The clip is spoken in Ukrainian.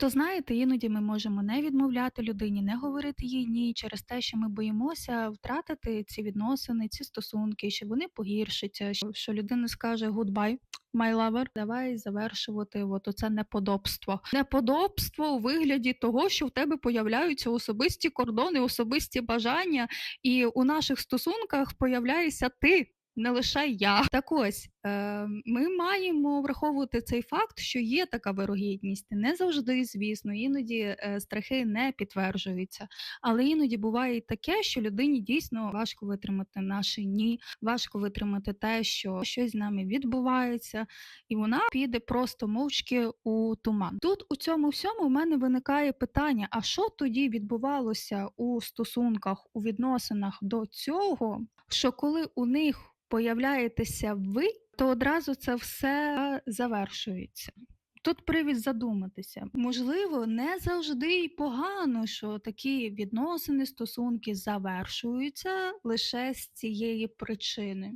Ото знаєте, іноді ми можемо не відмовляти людині, не говорити їй ні через те, що ми боїмося втратити ці відносини, ці стосунки, що вони погіршаться, що людина скаже goodbye, my lover, давай завершувати от оце неподобство. Неподобство у вигляді того, що в тебе появляються особисті кордони, особисті бажання, і у наших стосунках появляєшся ти. Не лише я. Так ось ми маємо враховувати цей факт, що є така вирогідність. Не завжди, звісно, іноді е, страхи не підтверджуються. Але іноді буває і таке, що людині дійсно важко витримати наше ні, важко витримати те, що щось з нами відбувається, і вона піде просто мовчки у туман. Тут у цьому всьому в мене виникає питання: а що тоді відбувалося у стосунках, у відносинах до цього, що коли у них появляєтеся ви, то одразу це все завершується. Тут привід задуматися. Можливо, не завжди й погано, що такі відносини, стосунки завершуються лише з цієї причини.